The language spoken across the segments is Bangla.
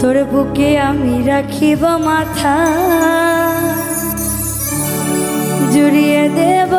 তোর বুকে আমি রাখিব মাথা। জুড়িয়ে দেব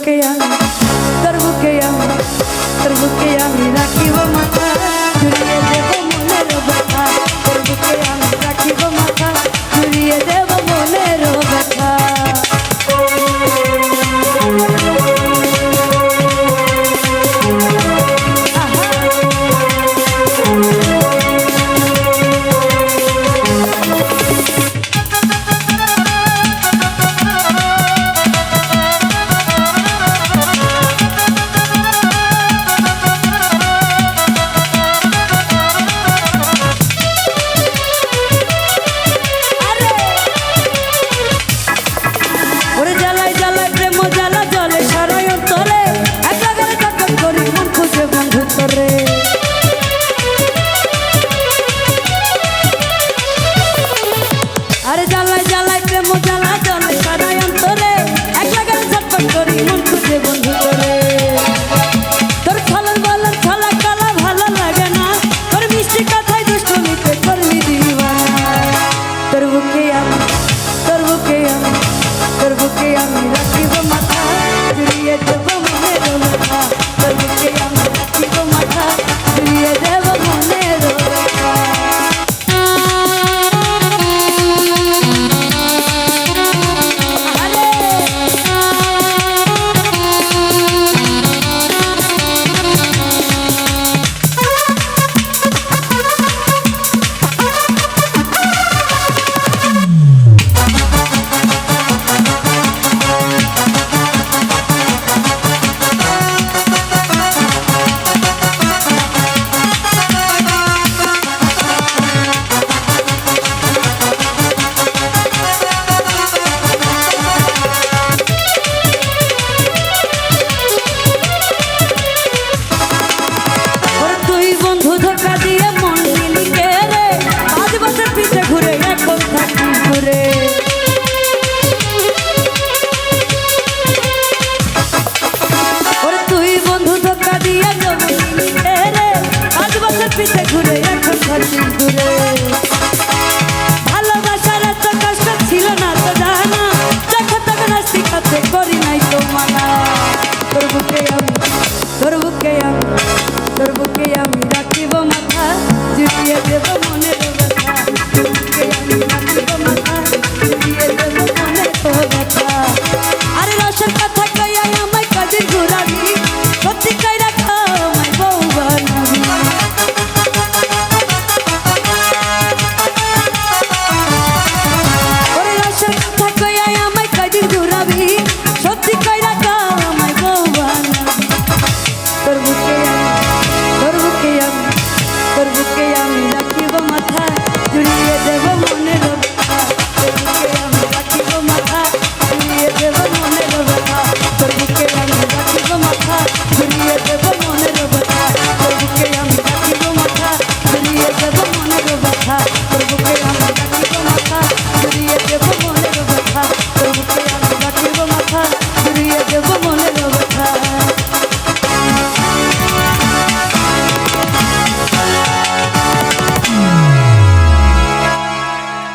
terbuka yang terbuka yang terbuka yang laki bermata তোমাকে আমি রাখিব মাথা দুনিয়া